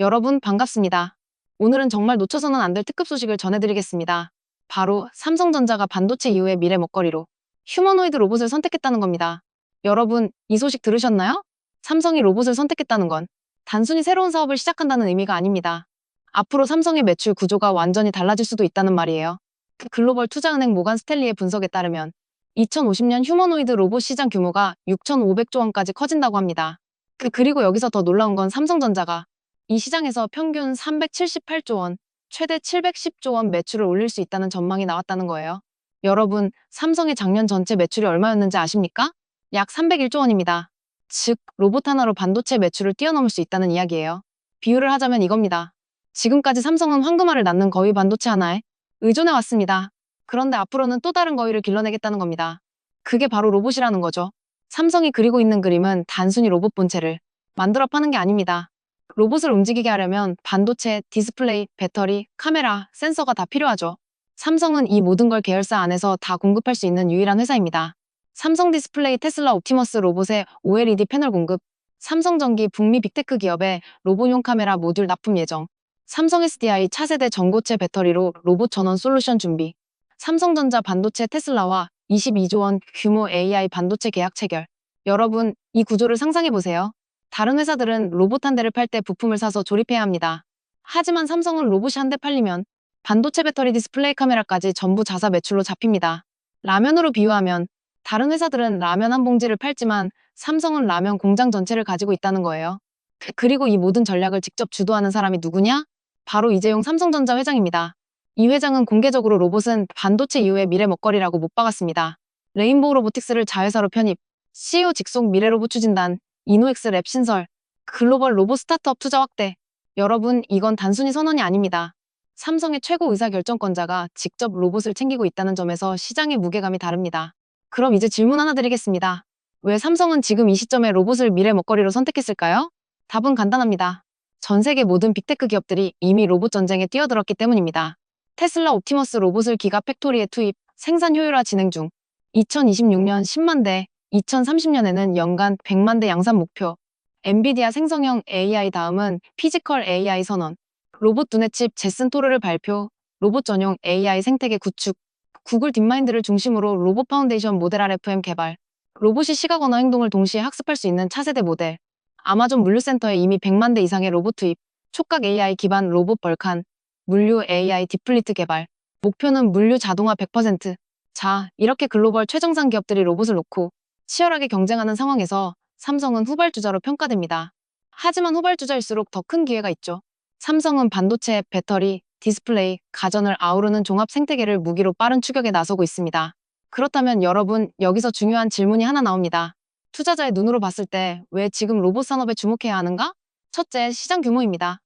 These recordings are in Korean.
여러분 반갑습니다. 오늘은 정말 놓쳐서는 안 될 특급 소식을 전해드리겠습니다. 바로 삼성전자가 반도체 이후의 미래 먹거리로 휴머노이드 로봇을 선택했다는 겁니다. 여러분 이 소식 들으셨나요? 삼성이 로봇을 선택했다는 건 단순히 새로운 사업을 시작한다는 의미가 아닙니다. 앞으로 삼성의 매출 구조가 완전히 달라질 수도 있다는 말이에요. 그 글로벌 투자은행 모간 스탠리의 분석에 따르면 2050년 휴머노이드 로봇 시장 규모가 6,500조 원까지 커진다고 합니다. 그- 그리고 여기서 더 놀라운 건 삼성전자가 이 시장에서 평균 378조 원, 최대 710조 원 매출을 올릴 수 있다는 전망이 나왔다는 거예요. 여러분, 삼성의 작년 전체 매출이 얼마였는지 아십니까? 약 301조 원입니다. 즉, 로봇 하나로 반도체 매출을 뛰어넘을 수 있다는 이야기예요. 비유를 하자면 이겁니다. 지금까지 삼성은 황금알을 낳는 거위 반도체 하나에 의존해 왔습니다. 그런데 앞으로는 또 다른 거위를 길러내겠다는 겁니다. 그게 바로 로봇이라는 거죠. 삼성이 그리고 있는 그림은 단순히 로봇 본체를 만들어 파는 게 아닙니다. 로봇을 움직이게 하려면 반도체, 디스플레이, 배터리, 카메라, 센서가 다 필요하죠. 삼성은 이 모든 걸 계열사 안에서 다 공급할 수 있는 유일한 회사입니다. 삼성 디스플레이 테슬라 옵티머스 로봇의 OLED 패널 공급, 삼성전기 북미 빅테크 기업의 로봇용 카메라 모듈 납품 예정, 삼성 SDI 차세대 전고체 배터리로 로봇 전원 솔루션 준비, 삼성전자 반도체 테슬라와 22조 원 규모 AI 반도체 계약 체결. 여러분, 이 구조를 상상해 보세요. 다른 회사들은 로봇 한 대를 팔 때 부품을 사서 조립해야 합니다. 하지만 삼성은 로봇이 한 대 팔리면 반도체 배터리 디스플레이 카메라까지 전부 자사 매출로 잡힙니다. 라면으로 비유하면 다른 회사들은 라면 한 봉지를 팔지만 삼성은 라면 공장 전체를 가지고 있다는 거예요. 그- 그리고 이 모든 전략을 직접 주도하는 사람이 누구냐? 바로 이재용 삼성전자 회장입니다. 이 회장은 공개적으로 로봇은 반도체 이후의 미래 먹거리라고 못 박았습니다. 레인보우 로보틱스를 자회사로 편입, CEO 직속 미래로봇 추진단, 이노엑스 랩 신설, 글로벌 로봇 스타트업 투자 확대. 여러분, 이건 단순히 선언이 아닙니다. 삼성의 최고 의사결정권자가 직접 로봇을 챙기고 있다는 점에서 시장의 무게감이 다릅니다. 그럼 이제 질문 하나 드리겠습니다. 왜 삼성은 지금 이 시점에 로봇을 미래 먹거리로 선택했을까요? 답은 간단합니다. 전 세계 모든 빅테크 기업들이 이미 로봇 전쟁에 뛰어들었기 때문입니다. 테슬라 옵티머스 로봇을 기가 팩토리에 투입, 생산 효율화 진행 중. 2026년 10만 대, 2030년에는 연간 100만 대 양산 목표. 엔비디아 생성형 AI 다음은 피지컬 AI 선언. 로봇 두뇌칩 제슨 토르를 발표. 로봇 전용 AI 생태계 구축. 구글 딥마인드를 중심으로 로봇 파운데이션 모델 RFM 개발. 로봇이 시각 언어 행동을 동시에 학습할 수 있는 차세대 모델. 아마존 물류센터에 이미 100만 대 이상의 로봇 투입. 촉각 AI 기반 로봇 벌칸. 물류 AI 딥플리트 개발. 목표는 물류 자동화 100%. 자, 이렇게 글로벌 최정상 기업들이 로봇을 놓고 치열하게 경쟁하는 상황에서 삼성은 후발주자로 평가됩니다. 하지만 후발주자일수록 더 큰 기회가 있죠. 삼성은 반도체, 배터리, 디스플레이, 가전을 아우르는 종합 생태계를 무기로 빠른 추격에 나서고 있습니다. 그렇다면 여러분, 여기서 중요한 질문이 하나 나옵니다. 투자자의 눈으로 봤을 때 왜 지금 로봇 산업에 주목해야 하는가? 첫째, 시장 규모입니다.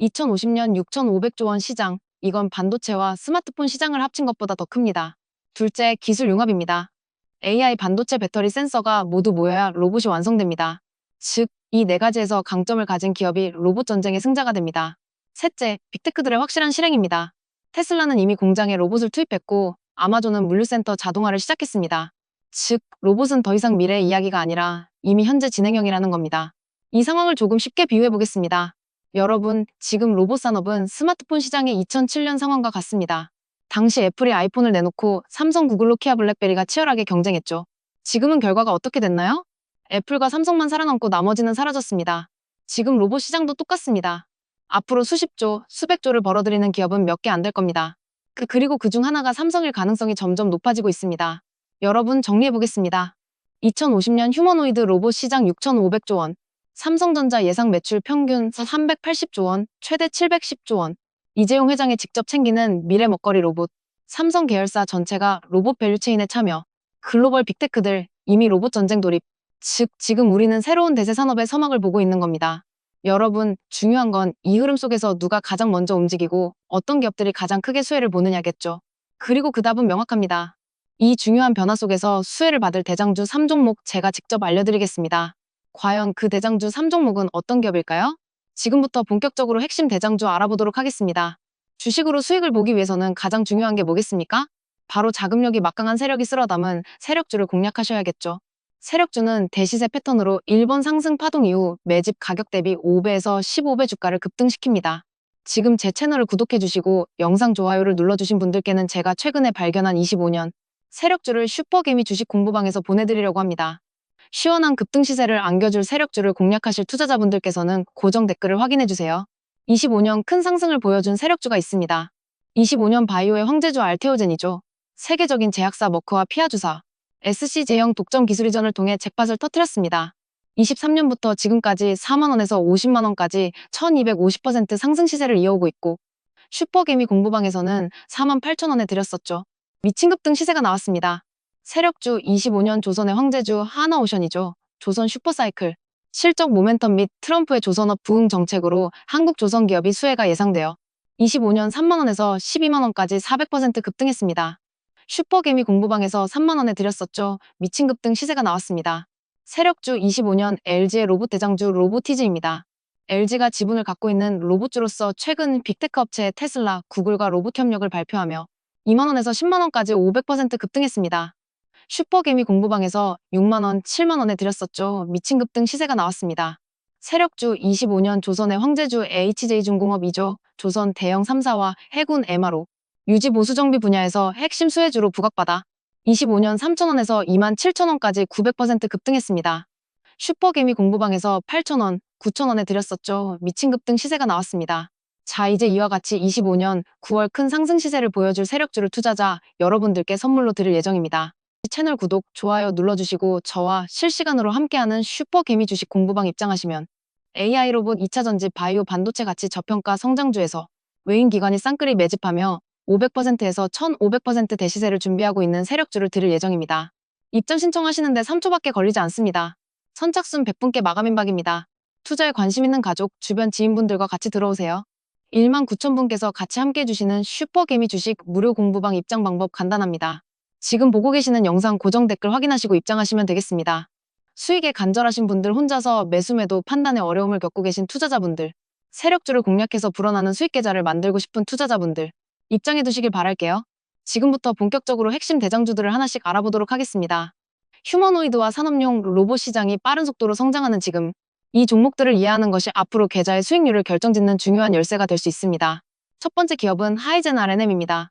2050년 6,500조 원 시장, 이건 반도체와 스마트폰 시장을 합친 것보다 더 큽니다. 둘째, 기술 융합입니다. AI 반도체 배터리 센서가 모두 모여야 로봇이 완성됩니다. 즉, 이 네 가지에서 강점을 가진 기업이 로봇 전쟁의 승자가 됩니다. 셋째, 빅테크들의 확실한 실행입니다. 테슬라는 이미 공장에 로봇을 투입했고, 아마존은 물류센터 자동화를 시작했습니다. 즉, 로봇은 더 이상 미래의 이야기가 아니라 이미 현재 진행형이라는 겁니다. 이 상황을 조금 쉽게 비유해 보겠습니다. 여러분, 지금 로봇 산업은 스마트폰 시장의 2007년 상황과 같습니다. 당시 애플이 아이폰을 내놓고 삼성, 구글, 노키아, 블랙베리가 치열하게 경쟁했죠. 지금은 결과가 어떻게 됐나요? 애플과 삼성만 살아남고 나머지는 사라졌습니다. 지금 로봇 시장도 똑같습니다. 앞으로 수십조, 수백조를 벌어들이는 기업은 몇 개 안 될 겁니다. 그, 그리고 그 중 하나가 삼성일 가능성이 점점 높아지고 있습니다. 여러분 정리해 보겠습니다. 2050년 휴머노이드 로봇 시장 6,500조 원, 삼성전자 예상 매출 평균 380조 원, 최대 710조 원. 이재용 회장이 직접 챙기는 미래 먹거리 로봇. 삼성 계열사 전체가 로봇 밸류체인에 참여. 글로벌 빅테크들 이미 로봇 전쟁 돌입. 즉, 지금 우리는 새로운 대세 산업의 서막을 보고 있는 겁니다. 여러분, 중요한 건 이 흐름 속에서 누가 가장 먼저 움직이고 어떤 기업들이 가장 크게 수혜를 보느냐겠죠. 그리고 그 답은 명확합니다. 이 중요한 변화 속에서 수혜를 받을 대장주 3종목 제가 직접 알려드리겠습니다. 과연 그 대장주 3종목은 어떤 기업일까요? 지금부터 본격적으로 핵심 대장주 알아보도록 하겠습니다. 주식으로 수익을 보기 위해서는 가장 중요한 게 뭐겠습니까? 바로 자금력이 막강한 세력이 쓸어 담은 세력주를 공략하셔야겠죠. 세력주는 대시세 패턴으로 1번 상승 파동 이후 매집 가격 대비 5배에서 15배 주가를 급등시킵니다. 지금 제 채널을 구독해주시고 영상 좋아요를 눌러주신 분들께는 제가 최근에 발견한 25년 세력주를 슈퍼개미 주식 공부방에서 보내드리려고 합니다. 시원한 급등 시세를 안겨줄 세력주를 공략하실 투자자분들께서는 고정 댓글을 확인해주세요. 25년 큰 상승을 보여준 세력주가 있습니다. 25년 바이오의 황제주 알테오젠이죠. 세계적인 제약사 머크와 피아주사, SC 제형 독점 기술 이전을 통해 잭팟을 터뜨렸습니다. 23년부터 지금까지 4만원에서 50만원까지 1250% 상승 시세를 이어오고 있고 슈퍼개미 공부방에서는 4만 8천원에 드렸었죠. 미친 급 등 시세가 나왔습니다. 세력주 25년 조선의 황제주 하나오션이죠. 조선 슈퍼사이클. 실적 모멘텀 및 트럼프의 조선업 부흥 정책으로 한국 조선 기업이 수혜가 예상되어 25년 3만원에서 12만원까지 400% 급등했습니다. 슈퍼개미 공부방에서 3만원에 드렸었죠. 미친 급등 시세가 나왔습니다. 세력주 25년 LG의 로봇 대장주 로보티즈입니다. LG가 지분을 갖고 있는 로봇주로서 최근 빅테크 업체 테슬라, 구글과 로봇 협력을 발표하며 2만원에서 10만원까지 500% 급등했습니다. 슈퍼개미 공부방에서 6만원, 7만원에 드렸었죠. 미친 급등 시세가 나왔습니다. 세력주 25년 조선의 황제주 HJ중공업이죠. 조선 대형 3사와 해군 MRO, 유지 보수 정비 분야에서 핵심 수혜주로 부각받아 25년 3천원에서 2만 7천원까지 900% 급등했습니다. 슈퍼개미 공부방에서 8천원, 9천원에 드렸었죠. 미친 급등 시세가 나왔습니다. 자, 이제 이와 같이 25년 9월 큰 상승 시세를 보여줄 세력주를 투자자 여러분들께 선물로 드릴 예정입니다. 채널 구독, 좋아요 눌러주시고 저와 실시간으로 함께하는 슈퍼개미 주식 공부방 입장하시면 AI 로봇 2차 전지 바이오 반도체 가치 저평가 성장주에서 외인 기관이 쌍끌이 매집하며 500%에서 1500% 대시세를 준비하고 있는 세력주를 드릴 예정입니다. 입점 신청하시는데 3초밖에 걸리지 않습니다. 선착순 100분께 마감 임박입니다. 투자에 관심 있는 가족, 주변 지인분들과 같이 들어오세요. 1만 9천 분께서 같이 함께 해주시는 슈퍼개미 주식 무료 공부방 입장 방법 간단합니다. 지금 보고 계시는 영상 고정 댓글 확인하시고 입장하시면 되겠습니다. 수익에 간절하신 분들 혼자서 매수 매도 판단에 어려움을 겪고 계신 투자자분들, 세력주를 공략해서 불어나는 수익 계좌를 만들고 싶은 투자자분들, 입장해 두시길 바랄게요. 지금부터 본격적으로 핵심 대장주들을 하나씩 알아보도록 하겠습니다. 휴머노이드와 산업용 로봇 시장이 빠른 속도로 성장하는 지금, 이 종목들을 이해하는 것이 앞으로 계좌의 수익률을 결정짓는 중요한 열쇠가 될 수 있습니다. 첫 번째 기업은 하이젠 R&M입니다.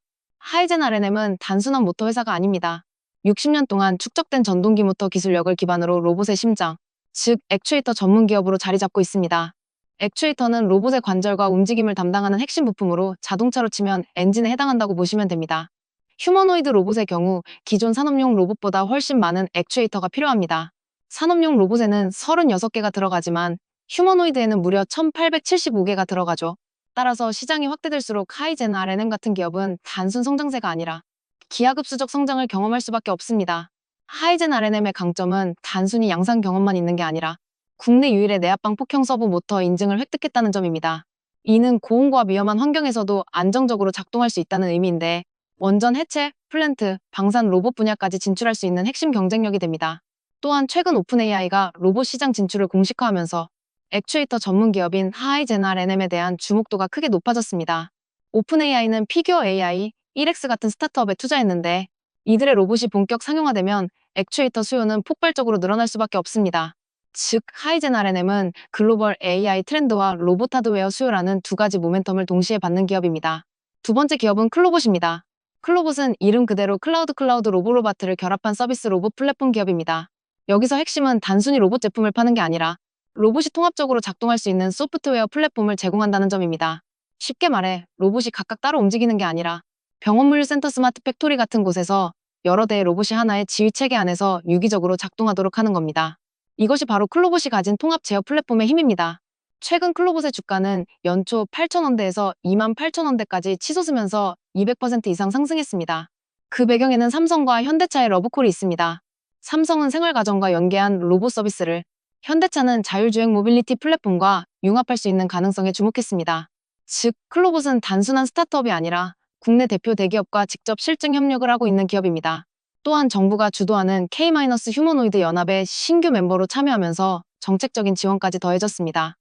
하이젠 R&M은 단순한 모터 회사가 아닙니다. 60년 동안 축적된 전동기 모터 기술력을 기반으로 로봇의 심장, 즉 액추에이터 전문 기업으로 자리 잡고 있습니다. 액추에이터는 로봇의 관절과 움직임을 담당하는 핵심 부품으로 자동차로 치면 엔진에 해당한다고 보시면 됩니다. 휴머노이드 로봇의 경우 기존 산업용 로봇보다 훨씬 많은 액추에이터가 필요합니다. 산업용 로봇에는 36개가 들어가지만 휴머노이드에는 무려 1875개가 들어가죠. 따라서 시장이 확대될수록 하이젠 R&M 같은 기업은 단순 성장세가 아니라 기하급수적 성장을 경험할 수밖에 없습니다. 하이젠 R&M의 강점은 단순히 양산 경험만 있는 게 아니라 국내 유일의 내압방 폭형 서브 모터 인증을 획득했다는 점입니다. 이는 고온과 위험한 환경에서도 안정적으로 작동할 수 있다는 의미인데 원전 해체, 플랜트, 방산 로봇 분야까지 진출할 수 있는 핵심 경쟁력이 됩니다. 또한 최근 오픈AI가 로봇 시장 진출을 공식화하면서 액추에이터 전문 기업인 R&M에 대한 주목도가 크게 높아졌습니다. 오픈AI는 피규어 AI, 1X 같은 스타트업에 투자했는데 이들의 로봇이 본격 상용화되면 액추에이터 수요는 폭발적으로 늘어날 수밖에 없습니다. 즉, 하이젠 R&M은 글로벌 AI 트렌드와 로봇 하드웨어 수요라는 두 가지 모멘텀을 동시에 받는 기업입니다. 두 번째 기업은 클로봇입니다. 클로봇은 이름 그대로 클라우드 클라우드 로보로바트를 결합한 서비스 로봇 플랫폼 기업입니다. 여기서 핵심은 단순히 로봇 제품을 파는 게 아니라 로봇이 통합적으로 작동할 수 있는 소프트웨어 플랫폼을 제공한다는 점입니다. 쉽게 말해 로봇이 각각 따로 움직이는 게 아니라 병원 물류센터 스마트 팩토리 같은 곳에서 여러 대의 로봇이 하나의 지휘 체계 안에서 유기적으로 작동하도록 하는 겁니다. 이것이 바로 클로봇이 가진 통합 제어 플랫폼의 힘입니다. 최근 클로봇의 주가는 연초 8,000원대에서 28,000원대까지 치솟으면서 200% 이상 상승했습니다. 그 배경에는 삼성과 현대차의 러브콜이 있습니다. 삼성은 생활가정과 연계한 로봇 서비스를, 현대차는 자율주행 모빌리티 플랫폼과 융합할 수 있는 가능성에 주목했습니다. 즉, 클로봇은 단순한 스타트업이 아니라 국내 대표 대기업과 직접 실증 협력을 하고 있는 기업입니다. 또한 정부가 주도하는 K-휴머노이드 연합의 신규 멤버로 참여하면서 정책적인 지원까지 더해졌습니다.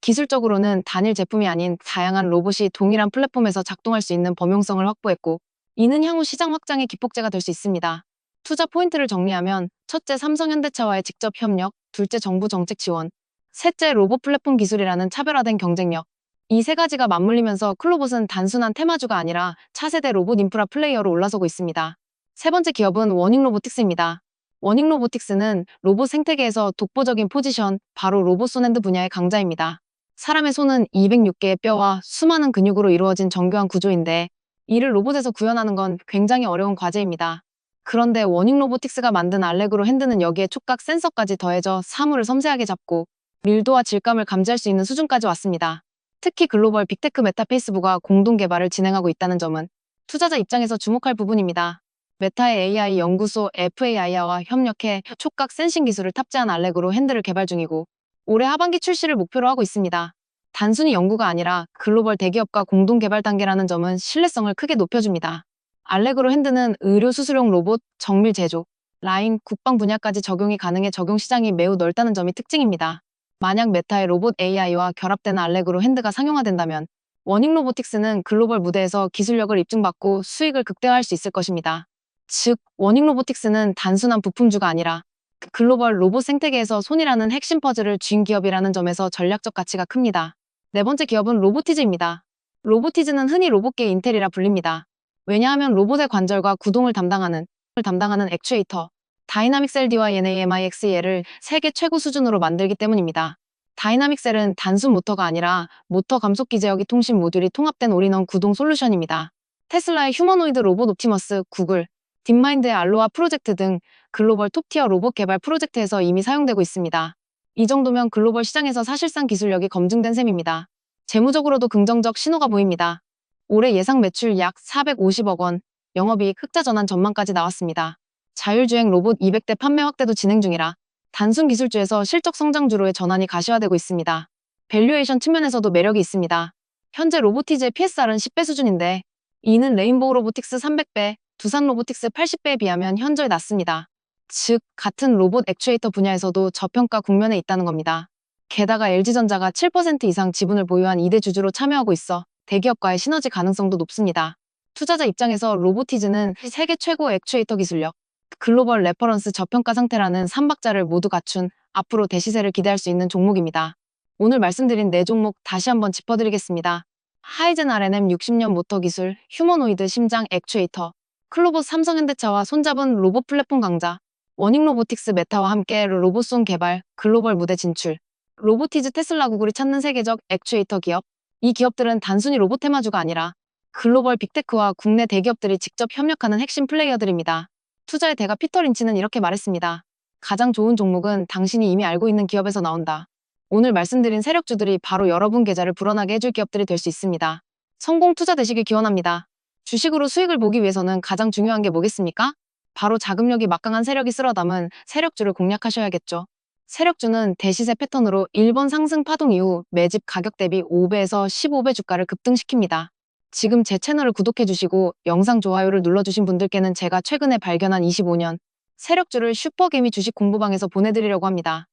기술적으로는 단일 제품이 아닌 다양한 로봇이 동일한 플랫폼에서 작동할 수 있는 범용성을 확보했고 이는 향후 시장 확장의 기폭제가 될 수 있습니다. 투자 포인트를 정리하면 첫째 삼성현대차와의 직접 협력, 둘째 정부 정책 지원, 셋째 로봇 플랫폼 기술이라는 차별화된 경쟁력. 이 세 가지가 맞물리면서 클로봇은 단순한 테마주가 아니라 차세대 로봇 인프라 플레이어로 올라서고 있습니다. 세 번째 기업은 워닝 로보틱스입니다. 워닝 로보틱스는 로봇 생태계에서 독보적인 포지션, 바로 로봇 손핸드 분야의 강자입니다. 사람의 손은 206개의 뼈와 수많은 근육으로 이루어진 정교한 구조인데 이를 로봇에서 구현하는 건 굉장히 어려운 과제입니다. 그런데 워닝 로보틱스가 만든 알렉으로 핸드는 여기에 촉각 센서까지 더해져 사물을 섬세하게 잡고 밀도와 질감을 감지할 수 있는 수준까지 왔습니다. 특히 글로벌 빅테크 메타 페이스북과 공동 개발을 진행하고 있다는 점은 투자자 입장에서 주목할 부분입니다. 메타의 AI 연구소 FAI와 협력해 촉각 센싱 기술을 탑재한 알렉으로 핸들을 개발 중이고 올해 하반기 출시를 목표로 하고 있습니다. 단순히 연구가 아니라 글로벌 대기업과 공동 개발 단계라는 점은 신뢰성을 크게 높여줍니다. 알렉으로 핸드는 의료 수술용 로봇, 정밀 제조, 라인, 국방 분야까지 적용이 가능해 적용 시장이 매우 넓다는 점이 특징입니다. 만약 메타의 로봇 AI와 결합된 알렉으로 핸드가 상용화된다면 워닝 로보틱스는 글로벌 무대에서 기술력을 입증받고 수익을 극대화할 수 있을 것입니다. 즉, 워닝 로보틱스는 단순한 부품주가 아니라 글로벌 로봇 생태계에서 손이라는 핵심 퍼즐을 쥔 기업이라는 점에서 전략적 가치가 큽니다. 네 번째 기업은 로보티즈입니다. 로보티즈는 흔히 로봇계 인텔이라 불립니다. 왜냐하면 로봇의 관절과 구동을 담당하는 담당하는 액추에이터, 다이나믹 셀 DYNAMIXEL을 세계 최고 수준으로 만들기 때문입니다. 다이나믹 셀은 단순 모터가 아니라 모터 감속 기 제어기 통신 모듈이 통합된 올인원 구동 솔루션입니다. 테슬라의 휴머노이드 로봇 옵티머스, 구글, 딥마인드의 알로하 프로젝트 등 글로벌 톱티어 로봇 개발 프로젝트에서 이미 사용되고 있습니다. 이 정도면 글로벌 시장에서 사실상 기술력이 검증된 셈입니다. 재무적으로도 긍정적 신호가 보입니다. 올해 예상 매출 약 450억 원, 영업이익 흑자 전환 전망까지 나왔습니다. 자율주행 로봇 200대 판매 확대도 진행 중이라 단순 기술주에서 실적 성장주로의 전환이 가시화되고 있습니다. 밸류에이션 측면에서도 매력이 있습니다. 현재 로보티즈의 PSR은 10배 수준인데 이는 레인보우 로보틱스 300배, 두산 로보틱스 80배에 비하면 현저히 낮습니다. 즉, 같은 로봇 액추에이터 분야에서도 저평가 국면에 있다는 겁니다. 게다가 LG전자가 7% 이상 지분을 보유한 2대 주주로 참여하고 있어 대기업과의 시너지 가능성도 높습니다. 투자자 입장에서 로보티즈는 세계 최고 액추에이터 기술력, 글로벌 레퍼런스 저평가 상태라는 3박자를 모두 갖춘 앞으로 대시세를 기대할 수 있는 종목입니다. 오늘 말씀드린 네 종목 다시 한번 짚어드리겠습니다. 하이젠 R&M 60년 모터 기술, 휴머노이드 심장 액추에이터, 클로봇 삼성현대차와 손잡은 로봇 플랫폼 강자, 워닝 로보틱스 메타와 함께 로봇송 개발, 글로벌 무대 진출, 로보티즈 테슬라 구글이 찾는 세계적 액추에이터 기업. 이 기업들은 단순히 로봇 테마주가 아니라 글로벌 빅테크와 국내 대기업들이 직접 협력하는 핵심 플레이어들입니다. 투자의 대가 피터 린치는 이렇게 말했습니다. 가장 좋은 종목은 당신이 이미 알고 있는 기업에서 나온다. 오늘 말씀드린 세력주들이 바로 여러분 계좌를 불어나게 해줄 기업들이 될 수 있습니다. 성공 투자 되시길 기원합니다. 주식으로 수익을 보기 위해서는 가장 중요한 게 뭐겠습니까? 바로 자금력이 막강한 세력이 쓸어 담은 세력주를 공략하셔야겠죠. 세력주는 대시세 패턴으로 1번 상승 파동 이후 매집 가격 대비 5배에서 15배 주가를 급등시킵니다. 지금 제 채널을 구독해주시고 영상 좋아요를 눌러주신 분들께는 제가 최근에 발견한 25년 세력주를 슈퍼개미 주식 공부방에서 보내드리려고 합니다.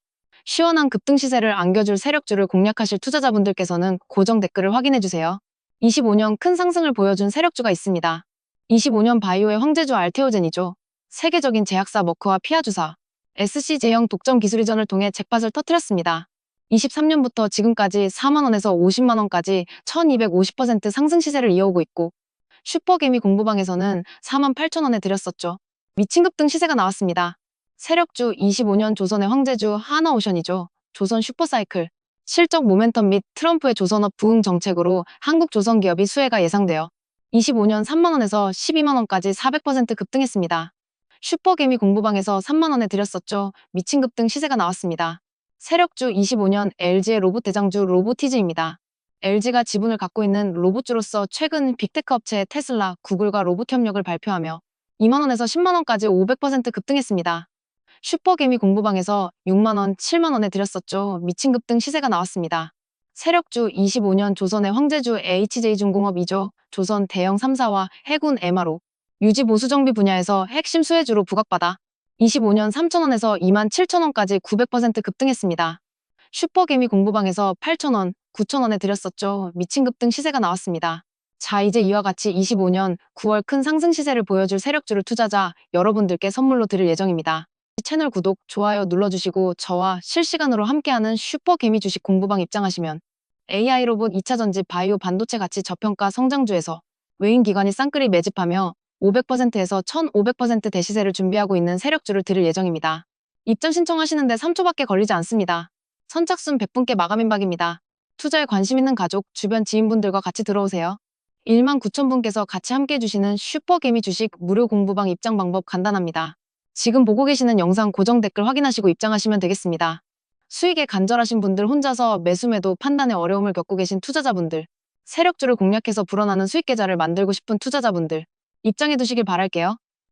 시원한 급등 시세를 안겨줄 세력주를 공략하실 투자자분들께서는 고정 댓글을 확인해주세요. 25년 큰 상승을 보여준 세력주가 있습니다. 25년 바이오의 황제주 알테오젠이죠. 세계적인 제약사 머크와 피아주사, SC 제형 독점 기술 이전을 통해 잭팟을 터뜨렸습니다. 23년부터 지금까지 4만원에서 50만원까지 1250% 상승 시세를 이어오고 있고 슈퍼개미 공부방에서는 4만 8천원에 드렸었죠. 미친 급 등 시세가 나왔습니다. 세력주 25년 조선의 황제주 하나오션이죠. 조선 슈퍼사이클. 실적 모멘텀 및 트럼프의 조선업 부흥 정책으로 한국 조선 기업이 수혜가 예상되어 25년 3만원에서 12만원까지 400% 급등했습니다. 슈퍼개미 공부방에서 3만원에 드렸었죠. 미친 급등 시세가 나왔습니다. 세력주 25년 LG의 로봇 대장주 로보티즈입니다. LG가 지분을 갖고 있는 로봇주로서 최근 빅테크 업체 테슬라, 구글과 로봇 협력을 발표하며 2만원에서 10만원까지 500% 급등했습니다. 슈퍼개미 공부방에서 6만원, 7만원에 드렸었죠. 미친 급등 시세가 나왔습니다. 세력주 25년 조선의 황제주 HJ중공업이죠. 조선 대형 3사와 해군 MRO, 유지 보수 정비 분야에서 핵심 수혜주로 부각받아 25년 3천원에서 2만 7천원까지 900% 급등했습니다. 슈퍼개미 공부방에서 8천원, 9천원에 드렸었죠. 미친 급등 시세가 나왔습니다. 자, 이제 이와 같이 25년 9월 큰 상승 시세를 보여줄 세력주를 투자자 여러분들께 선물로 드릴 예정입니다. 채널 구독, 좋아요 눌러주시고 저와 실시간으로 함께하는 슈퍼개미 주식 공부방 입장하시면 AI 로봇 2차 전지 바이오 반도체 가치 저평가 성장주에서 외인 기관이 쌍끌이 매집하며 500%에서 1500% 대시세를 준비하고 있는 세력주를 드릴 예정입니다. 입장 신청하시는데 3초밖에 걸리지 않습니다. 선착순 100분께 마감 임박입니다. 투자에 관심 있는 가족, 주변 지인분들과 같이 들어오세요. 1만 9천 분께서 같이 함께 해주시는 슈퍼개미 주식 무료 공부방 입장 방법 간단합니다. 지금 보고 계시는 영상 고정 댓글 확인하시고 입장하시면 되겠습니다. 수익에 간절하신 분들 혼자서 매수매도 판단에 어려움을 겪고 계신 투자자분들, 세력주를 공략해서 불어나는 수익 계좌를 만들고 싶은 투자자분들, 입장해 두시길 바랄게요.